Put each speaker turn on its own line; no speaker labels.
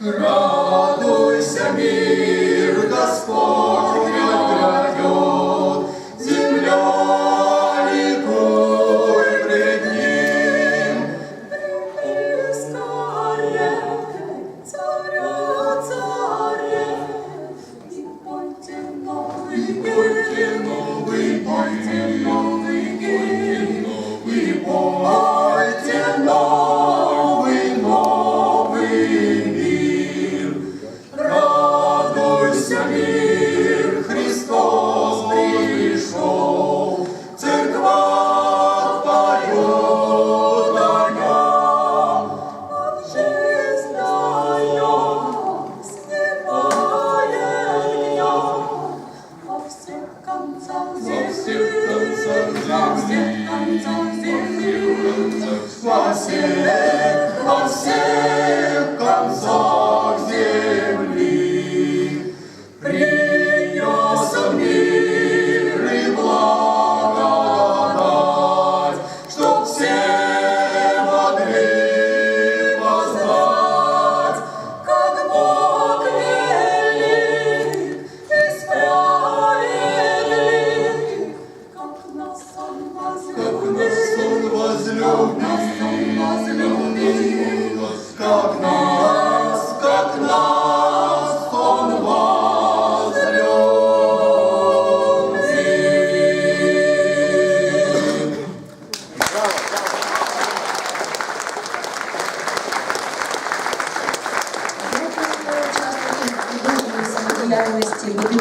Радуйся, мир, Господь грядет, земля ликует пред Ним.
Скорее, царя, царя, и пойте
Пойте
гимн, Во всех земли, концах
во всех
земли,
концах земли.
Во всех
как
нас он
возлюбил, как нас, как нас он возлюбил.